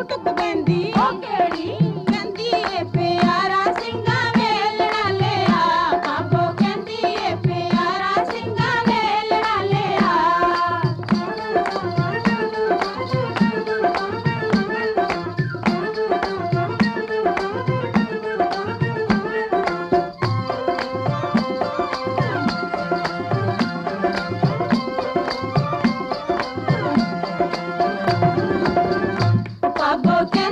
Look at the bendy. boat down.